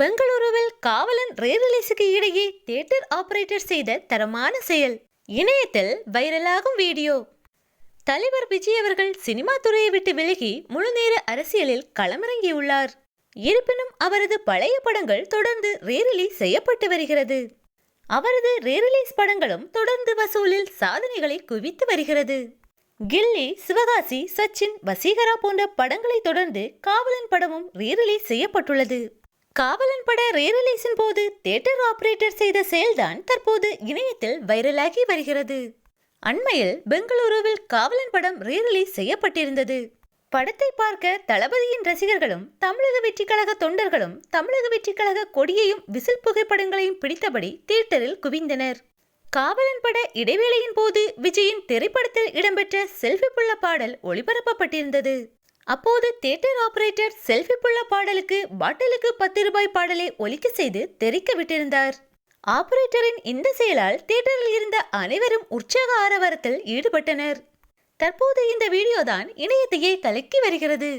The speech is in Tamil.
பெங்களூருவில் காவலன் ரேரிலிஸுக்கு இடையே தியேட்டர் ஆபரேட்டர் செய்த தரமான செயல். இணையத்தில் வைரலாகும் வீடியோ. தலைவர் விஜய் அவர்கள் சினிமா துறையை விட்டு விலகி முழுநேர அரசியலில் களமிறங்கியுள்ளார். இருப்பினும் அவரது பழைய படங்கள் தொடர்ந்து ரீரிலீஸ் செய்யப்பட்டு வருகிறது. அவரது ரீரிலீஸ் படங்களும் தொடர்ந்து வசூலில் சாதனைகளை குவித்து வருகிறது. கில்லி சிவகாசி சச்சின் வசீகரா போன்ற படங்களை தொடர்ந்து காவலன் படமும் ரீரிலீஸ் செய்யப்பட்டுள்ளது. காவலன் பட ரீரிலீஸின் போது தியேட்டர் ஆபரேட்டர் செய்த செயல்தான் தற்போது இணையத்தில் வைரலாகி வருகிறது. அண்மையில் பெங்களூருவில் காவலன் படம் ரீரிலீஸ் செய்யப்பட்டிருந்தது. படத்தை பார்க்க தளபதியின் ரசிகர்களும் தமிழக வெற்றிக்கழக தொண்டர்களும் தமிழக வெற்றிக்கழக கொடியையும் விசில் புகைப்படங்களையும் பிடித்தபடி தியேட்டரில் குவிந்தனர். காவலன் பட இடைவேளையின் போது விஜயின் திரைப்படத்தில் இடம்பெற்ற செல்ஃபி புள்ள பாடல் ஒளிபரப்பப்பட்டிருந்தது. அப்போது தியேட்டர் ஆபரேட்டர் செல்ஃபி புள்ள பாடலுக்கு பாட்டிலுக்கு பத்து ரூபாய் பாடலை ஒலிக்க செய்து தெரிக்க விட்டிருந்தார். ஆபரேட்டரின் இந்த செயலால் தியேட்டரில் இருந்த அனைவரும் உற்சாக ஆரவாரத்தில் ஈடுபட்டனர். தற்போது இந்த வீடியோதான் இணையத்தையே கலக்கி வருகிறது.